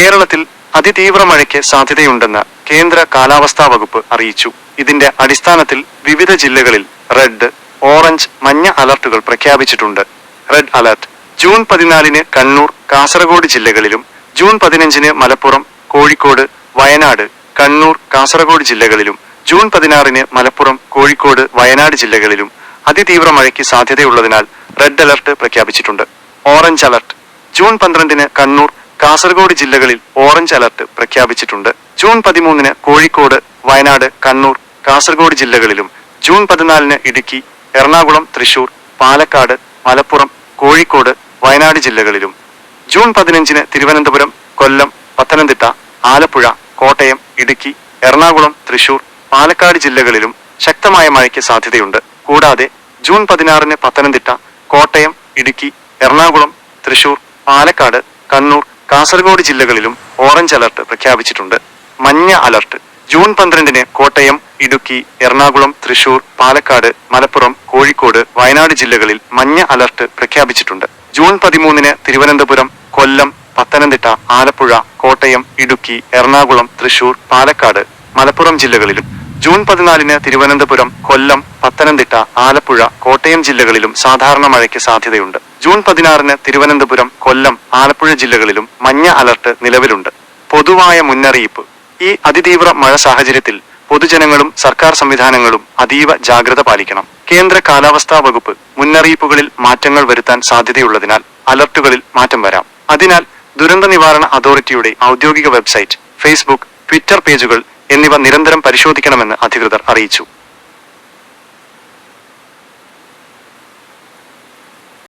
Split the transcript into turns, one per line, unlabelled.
കേരളത്തിൽ അതിതീവ്ര മഴയ്ക്ക് സാധ്യതയുണ്ടെന്ന് കേന്ദ്ര കാലാവസ്ഥാ വകുപ്പ് അറിയിച്ചു ഇതിന്റെ അടിസ്ഥാനത്തിൽ വിവിധ ജില്ലകളിൽ റെഡ് ഓറഞ്ച് മഞ്ഞ അലർട്ടുകൾ പ്രഖ്യാപിച്ചിട്ടുണ്ട് റെഡ് അലർട്ട് ജൂൺ പതിനാലിന് കണ്ണൂർ കാസർഗോഡ് ജില്ലകളിലും ജൂൺ പതിനഞ്ചിന് മലപ്പുറം കോഴിക്കോട് വയനാട് കണ്ണൂർ കാസർഗോഡ് ജില്ലകളിലും ജൂൺ പതിനാറിന് മലപ്പുറം കോഴിക്കോട് വയനാട് ജില്ലകളിലും അതിതീവ്ര മഴയ്ക്ക് സാധ്യതയുള്ളതിനാൽ റെഡ് അലർട്ട് പ്രഖ്യാപിച്ചിട്ടുണ്ട് ഓറഞ്ച് അലർട്ട് ജൂൺ പന്ത്രണ്ടിന് കണ്ണൂർ കാസർഗോഡ് ജില്ലകളിൽ ഓറഞ്ച് അലർട്ട് പ്രഖ്യാപിച്ചിട്ടുണ്ട് ജൂൺ പതിമൂന്നിന് കോഴിക്കോട് വയനാട് കണ്ണൂർ കാസർഗോഡ് ജില്ലകളിലും ജൂൺ പതിനാലിന് ഇടുക്കി എറണാകുളം തൃശൂർ പാലക്കാട് മലപ്പുറം കോഴിക്കോട് വയനാട് ജില്ലകളിലും ജൂൺ പതിനഞ്ചിന് തിരുവനന്തപുരം കൊല്ലം പത്തനംതിട്ട ആലപ്പുഴ കോട്ടയം ഇടുക്കി എറണാകുളം തൃശൂർ പാലക്കാട് ജില്ലകളിലും ശക്തമായ മഴയ്ക്ക് സാധ്യതയുണ്ട് കൂടാതെ ജൂൺ പതിനാറിന് പത്തനംതിട്ട കോട്ടയം ഇടുക്കി എറണാകുളം തൃശൂർ പാലക്കാട് കണ്ണൂർ കാസർഗോഡ് ജില്ലകളിലും ഓറഞ്ച് അലർട്ട് പ്രഖ്യാപിച്ചിട്ടുണ്ട് മഞ്ഞ അലർട്ട് ജൂൺ പന്ത്രണ്ടിന് കോട്ടയം ഇടുക്കി എറണാകുളം തൃശൂർ പാലക്കാട് മലപ്പുറം കോഴിക്കോട് വയനാട് ജില്ലകളിൽ മഞ്ഞ അലർട്ട് പ്രഖ്യാപിച്ചിട്ടുണ്ട് ജൂൺ പതിമൂന്നിന് തിരുവനന്തപുരം കൊല്ലം പത്തനംതിട്ട ആലപ്പുഴ കോട്ടയം ഇടുക്കി എറണാകുളം തൃശൂർ പാലക്കാട് മലപ്പുറം ജില്ലകളിലും ജൂൺ പതിനാലിന് തിരുവനന്തപുരം കൊല്ലം പത്തനംതിട്ട ആലപ്പുഴ കോട്ടയം ജില്ലകളിലും സാധാരണ മഴയ്ക്ക് സാധ്യതയുണ്ട് ജൂൺ പതിനാറിന് തിരുവനന്തപുരം കൊല്ലം ആലപ്പുഴ ജില്ലകളിലും മഞ്ഞ അലർട്ട് നിലവിലുണ്ട്
പൊതുവായ മുന്നറിയിപ്പ് ഈ അതിതീവ്ര മഴ സാഹചര്യത്തിൽ പൊതുജനങ്ങളും സർക്കാർ സംവിധാനങ്ങളും അതീവ ജാഗ്രത പാലിക്കണം കേന്ദ്ര കാലാവസ്ഥാ വകുപ്പ് മുന്നറിയിപ്പുകളിൽ മാറ്റങ്ങൾ വരുത്താൻ സാധ്യതയുള്ളതിനാൽ അലർട്ടുകളിൽ മാറ്റം വരാം അതിനാൽ ദുരന്ത നിവാരണ അതോറിറ്റിയുടെ ഔദ്യോഗിക വെബ്സൈറ്റ് ഫേസ്ബുക്ക് ട്വിറ്റർ പേജുകൾ എന്നിവ നിരന്തരം പരിശോധിക്കണമെന്ന് അധികൃതർ അറിയിച്ചു